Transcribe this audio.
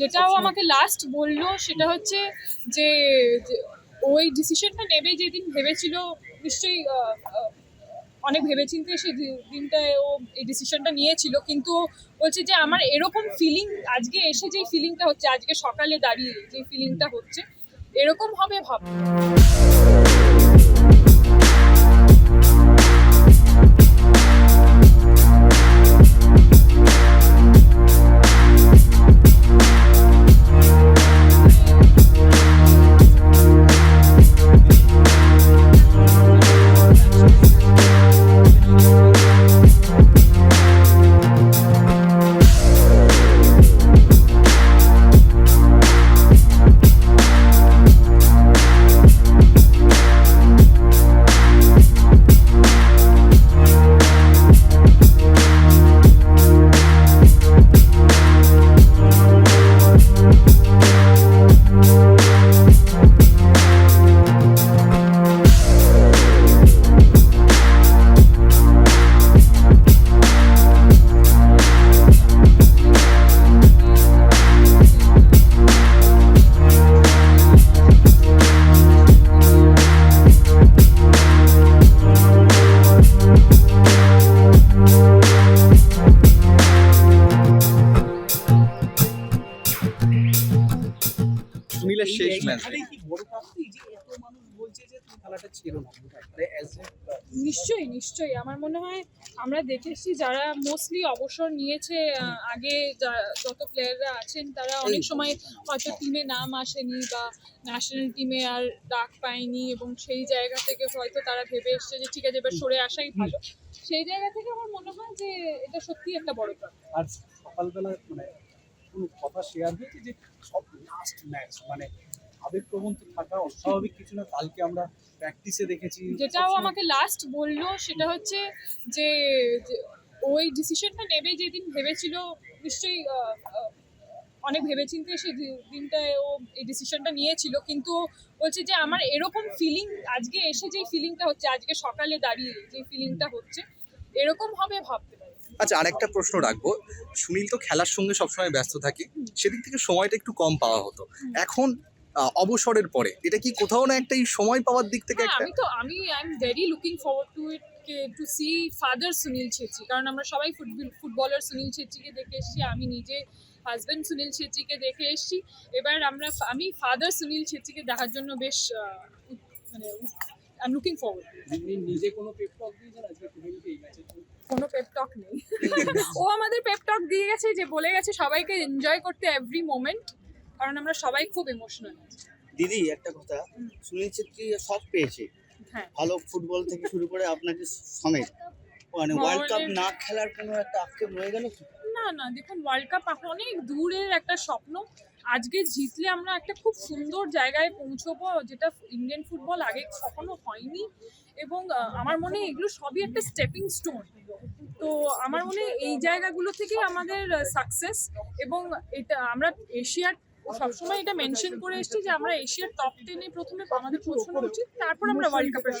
যেটাও আমাকে লাস্ট বলল, সেটা হচ্ছে যে ওই ডিসিশনটা নেবে যেদিন ভেবেছিল, নিশ্চয়ই অনেক ভেবেচিন্তে সেই দিনটায় ও এই ডিসিশনটা নিয়েছিল। কিন্তু বলছে যে, আমার এরকম ফিলিং আজকে এসে যেই ফিলিংটা হচ্ছে, আজকে সকালে দাঁড়িয়ে যে ফিলিংটা হচ্ছে, এরকম হবে ভাব। আহ, নিশ্চয়ই নিশ্চয়ই। আমার মনে হয় আমরা দেখেছি যারা মোস্টলি অবসর নিয়েছে আগে যা- যত প্লেয়াররা আছেন তারা অনেক সময় হয়তো টিমে নাম আসেনি বা ন্যাশনাল টিমে আর ডাক পায়নি এবং সেই জায়গা থেকে হয়তো তারা ভেবে এসছে যে ঠিক আছে এবার সরে আসাই ভালো। সেই জায়গা থেকে আমার মনে হয় যে এটা সত্যি একটা বড় প্রাপ্তি আর সকালবেলা মানে কোনো কথা শেয়ার হয়েছে যে সব লাস্ট ম্যাচ মানে আবেগপ্রবণ থাকা অস্বাভাবিক কিছু না কালকে আমরা প্র্যাকটিসে দেখেছি। যেটাও আমাকে লাস্ট বলল সেটা হচ্ছে যে ওই ডিসিশনটা নেবে যেদিন ভেবেছিল নিশ্চয়ই অনেক ভেবেচিন্তে সেই দিনটায় ও এই ডিসিশনটা নিয়েছিল। কিন্তু বলছে যে আমার এরকম ফিলিং আজকে এসে যেই ফিলিংটা হচ্ছে আজকে সকালে দাঁড়িয়ে যে ফিলিংটা হচ্ছে এরকম হবে ভাবতে পারি। আচ্ছা আরেকটা প্রশ্ন রাখব। সুনীল তো খেলার সঙ্গে সবসময় ব্যস্ত থাকে। সেদিক থেকে সময়টা একটু কম পাওয়া হতো। এখন অবসরের পরে। এটা কি কোথাও না একটা এই সময় পাওয়ার দিক থেকে হ্যাঁ, একটা? আমি তো আমি I am very looking forward to it to see father Sunil Chhetri কারণ আমরা সবাই ফুটবল ফুটবলার সুনীল ছেত্রীকে দেখে এসেছি আমি নিজে হাজব্যান্ড সুনীল ছেত্রীকে দেখে এসেছি। এবার আমরা আমি ফাদার সুনীল ছেত্রীকে দেখার জন্য বেশ মানে আই এম লুকিং ফরওয়ার্ড নিজে কোনো পেপ টক দিয়েছেন আজকে এই ম্যাচে কোনো পেপটক নেই। ও আমাদের পেপটক দিয়ে গেছে যে বলে গেছে সবাইকে এনজয় করতে এভরি মোমেন্ট কারণ আমরা সবাই খুব ইমোশনাল দিদি একটা কথা। সুনীল ছেত্রী সব পেয়েছে। হ্যাঁ। ভালো ফুটবল থেকে শুরু করে আপনাকে সমেত। মানে ওয়ার্ল্ড কাপ না খেলার কোনো একটা আক্ষেপ রয়ে গেল না না দেখুন ওয়ার্ল্ড কাপ অনেক দূরের একটা স্বপ্ন। আজকে জিতলে আমরা একটা খুব সুন্দর জায়গায় পৌঁছবো যেটা ইন্ডিয়ান ফুটবল আগে কখনো হয়নি। এবং আমার মনে হয় এগুলো সবই একটা স্টেপিং স্টোন তো আমার মনে এই জায়গাগুলো থেকে আমাদের সাকসেস এবং এটা আমরা এশিয়ার সবসময় এটা মেনশন করে এসেছি যে আমরা এশিয়ার টপ টেনে প্রথমে আমাদের পৌঁছানো উচিত তারপর আমরা ওয়ার্ল্ড কাপের